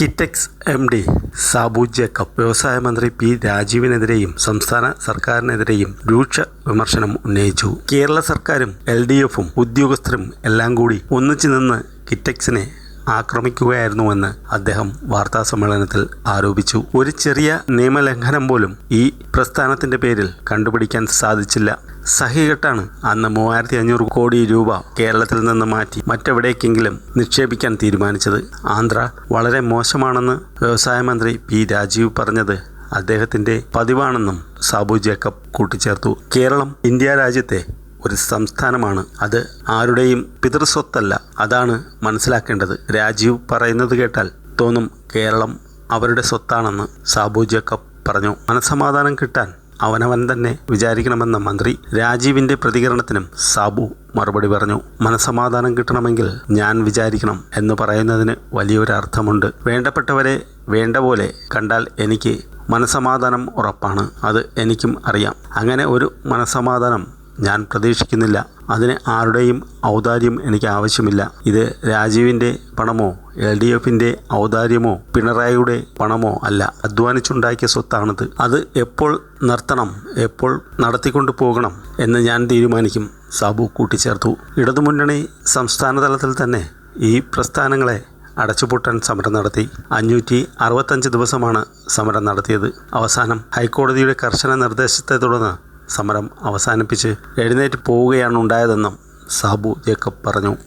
Kitex M D Sabu Jacob വ്യവസായ മന്ത്രി P രാജീവിനെതിരെയും സംസ്ഥാന സർക്കാരിനെതിരെയും രൂക്ഷ വിമർശനം ഉന്നയിച്ചു. കേരള സർക്കാരും എൽ ഡി എഫും ഉദ്യോഗസ്ഥരും എല്ലാം കൂടി ഒന്നിച്ചു നിന്ന് കിറ്റെക്സിനെ ആക്രമിക്കുകയായിരുന്നുവെന്ന് അദ്ദേഹം വാർത്താസമ്മേളനത്തിൽ ആരോപിച്ചു. ഒരു ചെറിയ നിയമലംഘനം പോലും ഈ പ്രസ്ഥാനത്തിന്റെ പേരിൽ കണ്ടുപിടിക്കാൻ സാധിച്ചില്ല. സഹികെട്ടാണ് അന്ന് മൂവായിരത്തി അഞ്ഞൂറ് കോടി രൂപ കേരളത്തിൽ നിന്ന് മാറ്റി മറ്റെവിടേക്കെങ്കിലും നിക്ഷേപിക്കാൻ തീരുമാനിച്ചത്. ആന്ധ്ര വളരെ മോശമാണെന്ന് വ്യവസായ മന്ത്രി പി രാജീവ് പറഞ്ഞത് അദ്ദേഹത്തിന്റെ പതിവാണെന്നും സാബു ജേക്കബ് കൂട്ടിച്ചേർത്തു. കേരളം ഇന്ത്യ രാജ്യത്തെ ഒരു സംസ്ഥാനമാണ്. അത് ആരുടെയും പിതൃസ്വത്തല്ല. അതാണ് മനസ്സിലാക്കേണ്ടത്. രാജീവ് പറയുന്നത് കേട്ടാൽ തോന്നും കേരളം അവരുടെ സ്വത്താണെന്ന് സാബു ജേക്കബ് പറഞ്ഞു. മനസമാധാനം കിട്ടാൻ അവനവൻ തന്നെ വിചാരിക്കണമെന്ന മന്ത്രി രാജീവിന്റെ പ്രതികരണത്തിനും സാബു മറുപടി പറഞ്ഞു. മനസമാധാനം കിട്ടണമെങ്കിൽ ഞാൻ വിചാരിക്കണം എന്ന് പറയുന്നതിന് വലിയൊരർത്ഥമുണ്ട്. വേണ്ടപ്പെട്ടവരെ വേണ്ട പോലെ കണ്ടാൽ എനിക്ക് മനസമാധാനം ഉറപ്പാണ്. അത് എനിക്കും അറിയാം. അങ്ങനെ ഒരു മനസമാധാനം ഞാൻ പ്രതീക്ഷിക്കുന്നില്ല. അതിന് ആരുടെയും ഔദാര്യം എനിക്ക് ആവശ്യമില്ല. ഇത് രാജീവിന്റെ പണമോ എൽ ഡി എഫിന്റെ ഔദാര്യമോ പിണറായിയുടെ പണമോ അല്ല. അധ്വാനിച്ചുണ്ടാക്കിയ സ്വത്താണിത്. അത് എപ്പോൾ നിർത്തണം എപ്പോൾ നടത്തിക്കൊണ്ടു പോകണം എന്ന് ഞാൻ തീരുമാനിക്കും. സാബു കൂട്ടിച്ചേർത്തു. ഇടതുമുന്നണി സംസ്ഥാന തലത്തിൽ തന്നെ ഈ പ്രസ്ഥാനങ്ങളെ അടച്ചുപൂട്ടാൻ സമരം നടത്തി. അഞ്ഞൂറ്റി അറുപത്തഞ്ച് ദിവസമാണ് സമരം നടത്തിയത്. അവസാനം ഹൈക്കോടതിയുടെ കർശന നിർദ്ദേശത്തെ തുടർന്ന് സമരം അവസാനിപ്പിച്ച് എഴുന്നേറ്റ് പോവുകയാണ് ഉണ്ടായതെന്നും സാബു ജേക്കബ് പറഞ്ഞു.